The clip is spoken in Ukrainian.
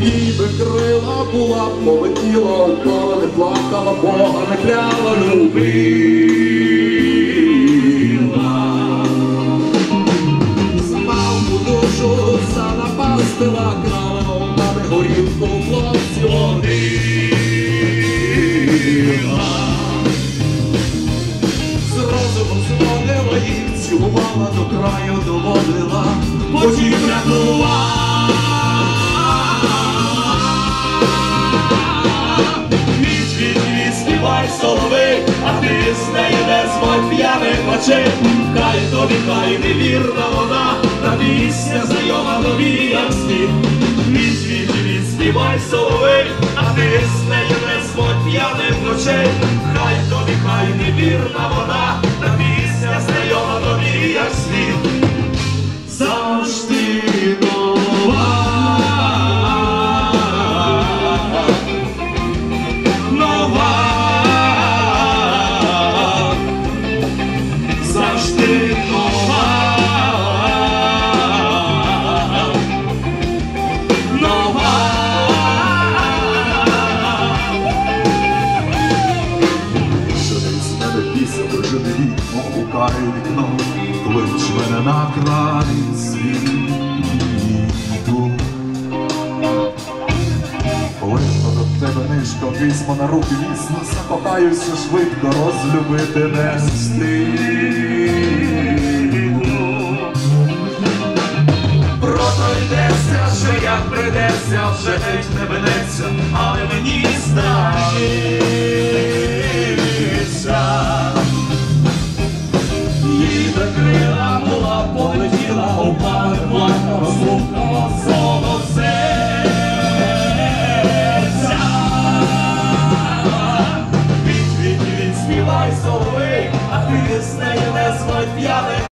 Ніби крила була, полетіла, впала, не плакала, Бога не кляла, любила. у душу занапастила, до краю, доводила, потім рятувала. Віч, віч, співай соловей, а ти з нею не зводь п'яних очей. Хай тобі, хай невірна вона, та пісня знайома тобі, як світ. Віч, віч, співай соловей, а ти з нею не зводь п'яних очей. Нова. Завжди нова. Що не з мене після вікно, гукає вікно, клич мене на край світу. Нишко, візьмо на руки міцно, закохаюся швидко, розлюбити не встигну. Пройдеться, що як прийдеться, вже геть не минеться, але мені здається. Їй до Від, від, від, співай соловей, а ти з нею не зводь п'яних